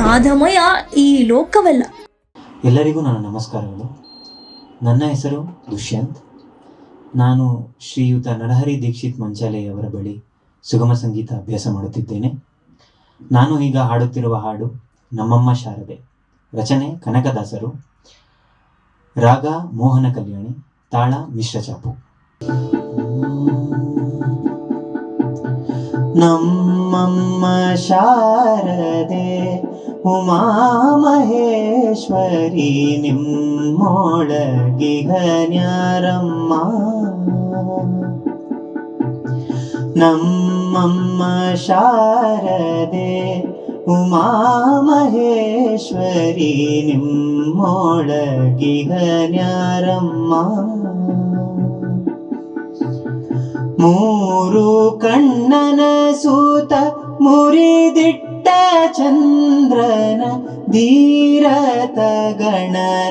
ನಾದಮಯ ಈ ಲೋಕವಲ್ಲ. ಎಲ್ಲರಿಗೂ ನನ್ನ ನಮಸ್ಕಾರಗಳು. ನನ್ನ ಹೆಸರು ದುಷ್ಯಂತ್. ನಾನು ಶ್ರೀಯುತ ನಡಹರಿ ದೀಕ್ಷಿತ್ ಮಂಚಾಲೆಯವರ ಬಳಿ ಸುಗಮ ಸಂಗೀತ ಅಭ್ಯಾಸ ಮಾಡುತ್ತಿದ್ದೇನೆ. ನಾನು ಈಗ ಹಾಡುತ್ತಿರುವ ಹಾಡು ನಮ್ಮಮ್ಮ ಶಾರದೆ. ರಚನೆ ಕನಕದಾಸರು. ರಾಗ ಮೋಹನ ಕಲ್ಯಾಣಿ. ತಾಳ ಮಿಶ್ರ ಚಾಪು. ನಮ್ಮಮ್ಮ ಶಾರದೆ. ಉಮಾ ಮಹೇಶ್ವರಿ ನಿಮ್ಮೊಳಗಿಗನ್ಯಾರಮ್ಮ ನಮ್ಮಮ್ಮ ಶಾರದೆ ಉಮಾಮಹೇಶ್ವರಿ ನಿಮ್ಮೊಳಗಿಗನ್ಯಾರಮ್ಮ ಮೂರು ಕಣ್ಣನ ಸೂತ ಮುರಿದಿಟ್ಟ ಚಂದ್ರನ ಧೀರತ ಗಣನಾಥನೇ.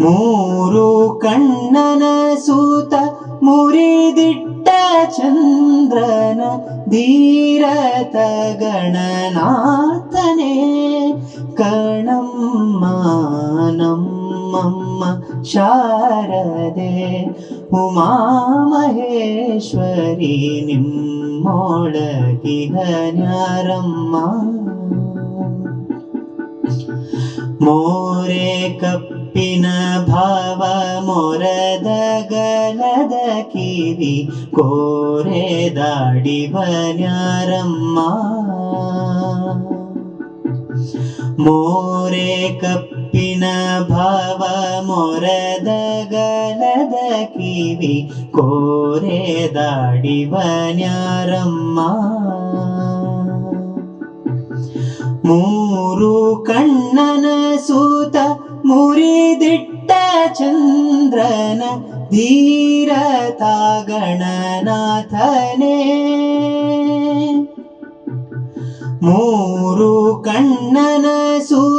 ಮೂರು ಕಣ್ಣನ ಸೂತ ಮುರಿದಿಟ್ಟ ಚಂದ್ರನ ಧೀರತ ಗಣನಾಥನೇ. ಕಣಮ್ಮ ನಮ್ಮಮ್ಮ ಶಾರದೆ उमा महेश्वरि निरम्मा मोरे कप्न भाव मोरदगलद किडिव न्यारम्मा मोरे कप् ಕಪ್ಪಿನ ಭಾವ ಮೊರದ ಗಲದ ಕಿವಿ, ಕೋರೆ ದಾಡಿ ಬನ್ಯಾರಮ್ಮ ಮೂರು ಕಣ್ಣನ ಸೂತ ಮುರಿದಿಟ್ಟ ಚಂದ್ರನ ಧೀರತ ಗಣನಾಥನೇ ಮೂರು ಕಣ್ಣನ ಸೂತ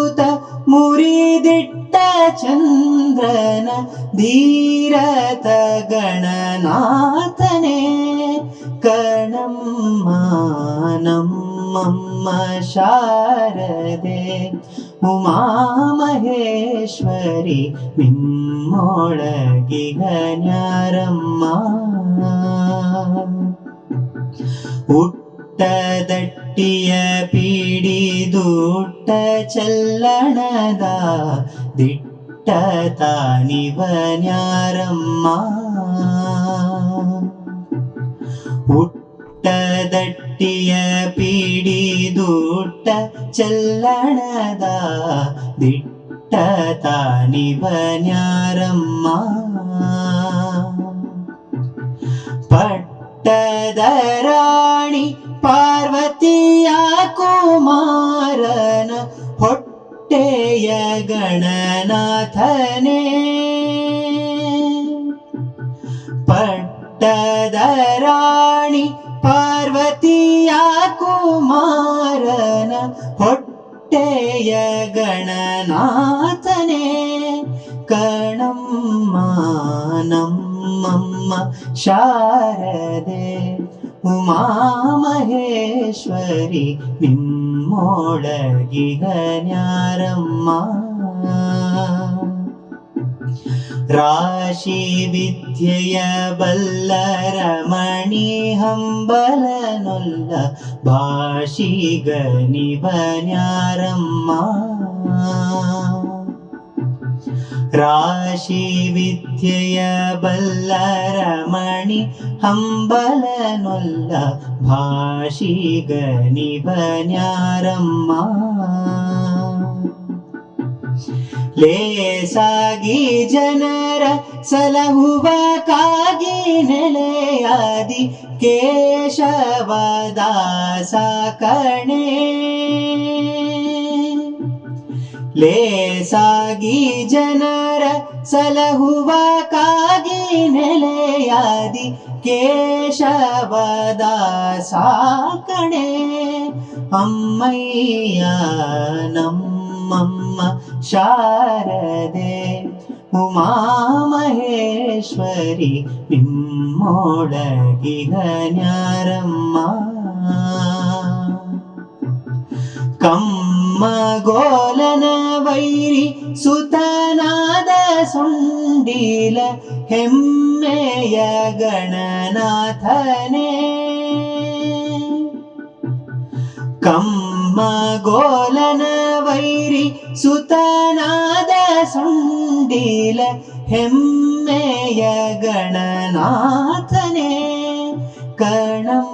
ಮುರಿದಿಟ್ಟ ಚಂದ್ರನ ಧೀರತ ಗಣನಾಥನೇ ಕಣಮ್ಮ ನಮ್ಮಮ್ಮ ಶಾರದೆ ಉಮಾ ಮಹೇಶ್ವರಿ തട്ടിയ പിടിതൂട്ട ചെല്ലണതാ ദിട്ട താനിവനാരമ്മ ഉട്ടതട്ടിയ പിടിതൂട്ട ചെല്ലണതാ ദിട്ട താനിവനാരമ്മ പട്ട ಪಟ್ಟದ ರಾಣಿ ಪಾರ್ವತಿಯ ಕುಮಾರನ ಹೊಟ್ಟೆಯ ಗಣನಾಥನೇ. ಪಟ್ಟದ ರಾಣಿ ಪಾರ್ವತಿಯ ಕುಮಾರನ ಹೊಟ್ಟೆಯ ಗಣನಾಥನೇ. ಕಣಮ್ಮ ನಮ್ಮಮ್ಮ ಶಾರದೆ ಉಮಾ ಮಹೇಶ್ವರಿ ನಿಮ್ಮೊಳಗಿಗನ್ಯಾರಮ್ಮ ರಾಶಿ ವಿದ್ಯೆಯ ಬಲ್ಲರಮಣಿ ಹಂಬಲನೊಲ್ಲ ಭಾಷಿಗನಿವನ್ಯಾರಮ್ಮ ರಾಶಿ ವಿದ್ಯೆಯ ಬಲ್ಲರಮಣಿ ಹಂಬಲನೊಲ್ಲ ಭಾಷಿಗನಿವನ್ಯಾರಮ್ಮ ಲೇಸಾಗಿ ಜನರ ಸಲಹುವ ಕಾಗಿ ನೆಲೆಯಾದಿ ಕೇಶವದಾಸ ಕಣೆ. ಲೇಸಾಗಿ ಜನರ ಸಲಹುವ ಕಾಗಿ ನೆಲೆಯಾದಿ ಕೇಶವದ ಸಾಕಣೆ ಅಮ್ಮಯ್ಯ ನಮ್ಮಮ್ಮ ಶಾರದೆ ಉಮಾ ಮಹೇಶ್ವರಿ ನಿಮ್ಮೊಳಗಿಗನ್ಯಾರಮ್ಮ ಕಮ್ಮಗೋಲನ ವೈರಿ ಸುತನಾದ ಸುಂಡೀಲ ಹೆಮ್ಮೆಯ ಗಣನಾಥನೇ ಕಮ್ಮಗೋಲನ ವೈರಿ ಸುತನಾದ ಸುಂಡೀಲ ಹೆಮ್ಮೆಯ ಗಣನಾಥನೇ കൊടുക്കണം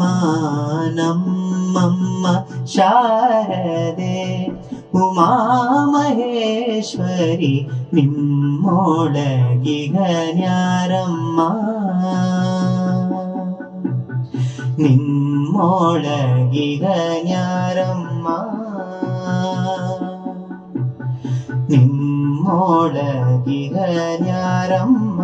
മാനമ്മ ശാരദേ ഉമാമഹേശ്വരി നിമ്മോളകിഹന്യാരമ്മ നിമ്മോളകിഹന്യാരമ്മ നിമ്മോളകിഹന്യാരമ്മ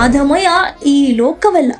ನಾದಮಯ ಈ ಲೋಕವೆಲ್ಲ.